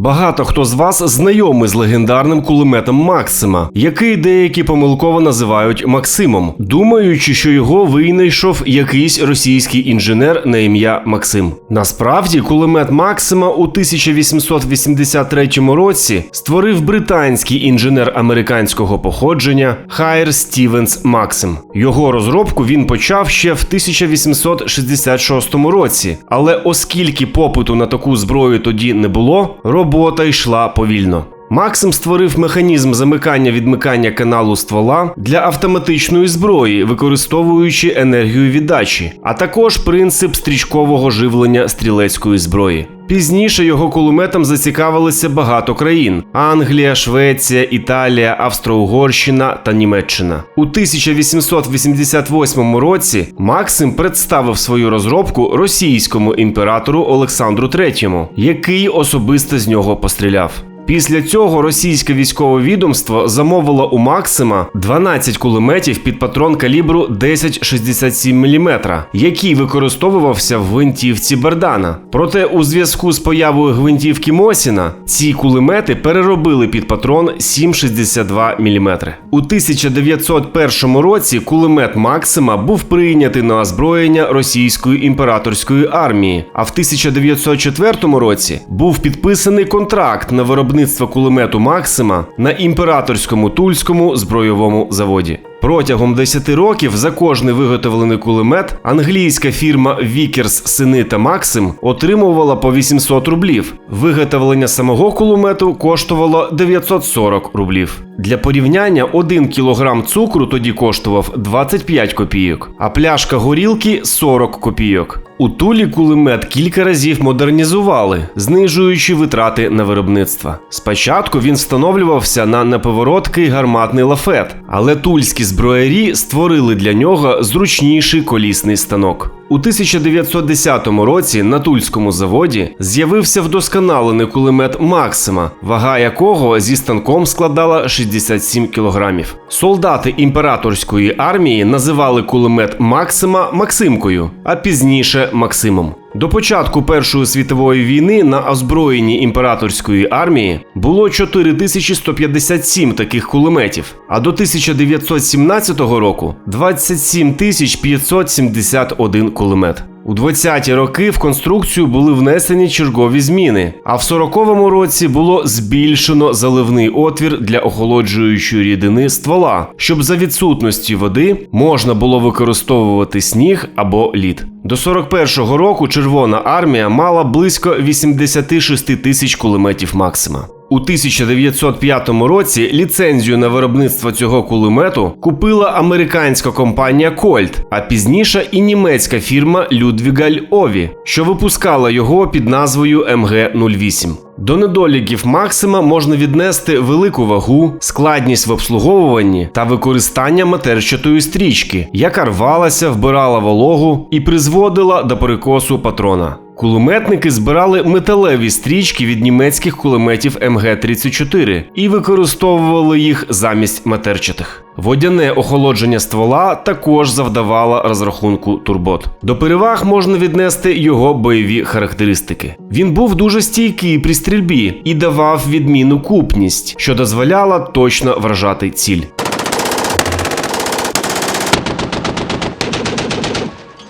Багато хто з вас знайомий з легендарним кулеметом Максима, який деякі помилково називають Максимом, думаючи, що його винайшов якийсь російський інженер на ім'я Максим. Насправді, кулемет Максима у 1883 році створив британський інженер американського походження Хайр Стівенс Максим. Його розробку він почав ще в 1866 році, але оскільки попиту на таку зброю тоді не було, робота йшла повільно. Максим створив механізм замикання відмикання каналу ствола для автоматичної зброї, використовуючи енергію віддачі, а також принцип стрічкового живлення стрілецької зброї. Пізніше його кулеметом зацікавилися багато країн: Англія, Швеція, Італія, Австро-Угорщина та Німеччина. У 1888 році Максим представив свою розробку російському імператору Олександру III, який особисто з нього постріляв. Після цього російське військове відомство замовило у Максима 12 кулеметів під патрон калібру 10,67 мм, який використовувався в гвинтівці Бердана. Проте у зв'язку з появою гвинтівки Мосіна ці кулемети переробили під патрон 7,62 мм. У 1901 році кулемет Максима був прийнятий на озброєння російської імператорської армії, а в 1904 році був підписаний контракт на виробництво кулемету Максима на імператорському тульському збройовому заводі. Протягом 10 років за кожний виготовлений кулемет англійська фірма Вікерс Сини та Максим отримувала по 800 рублів. Виготовлення самого кулемету коштувало 940 рублів. Для порівняння 1 кілограм цукру тоді коштував 25 копійок, а пляшка горілки 40 копійок. У Тулі кулемет кілька разів модернізували, знижуючи витрати на виробництво. Спочатку він встановлювався на неповороткий гарматний лафет, але тульські зброярі створили для нього зручніший колісний станок. У 1910 році на тульському заводі з'явився вдосконалений кулемет Максима, вага якого зі станком складала 67 кілограмів. Солдати імператорської армії називали кулемет Максима Максимкою, а пізніше Максимом. До початку Першої світової війни на озброєнні імператорської армії було 4157 таких кулеметів, а до 1917 року 27 571 кулемет. У 20-ті роки в конструкцію були внесені чергові зміни, а в 40-му році було збільшено заливний отвір для охолоджуючої рідини ствола, щоб за відсутності води можна було використовувати сніг або лід. До 41-го року Червона армія мала близько 86 тисяч кулеметів Максима. У 1905 році ліцензію на виробництво цього кулемету купила американська компанія Colt, а пізніше і німецька фірма Людвігаль Ові, що випускала його під назвою МГ-08. До недоліків Максима можна віднести велику вагу, складність в обслуговуванні та використання матерчатої стрічки, яка рвалася, вбирала вологу і призводила до перекосу патрона. Кулеметники збирали металеві стрічки від німецьких кулеметів МГ-34 і використовували їх замість матерчатих. Водяне охолодження ствола також завдавало розрахунку турбот. До переваг можна віднести його бойові характеристики. Він був дуже стійкий при стрільбі і давав відмінну купність, що дозволяла точно вражати ціль.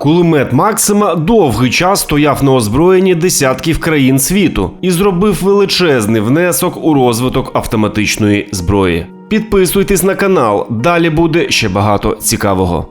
Кулемет Максима довгий час стояв на озброєнні десятків країн світу і зробив величезний внесок у розвиток автоматичної зброї. Підписуйтесь на канал, далі буде ще багато цікавого.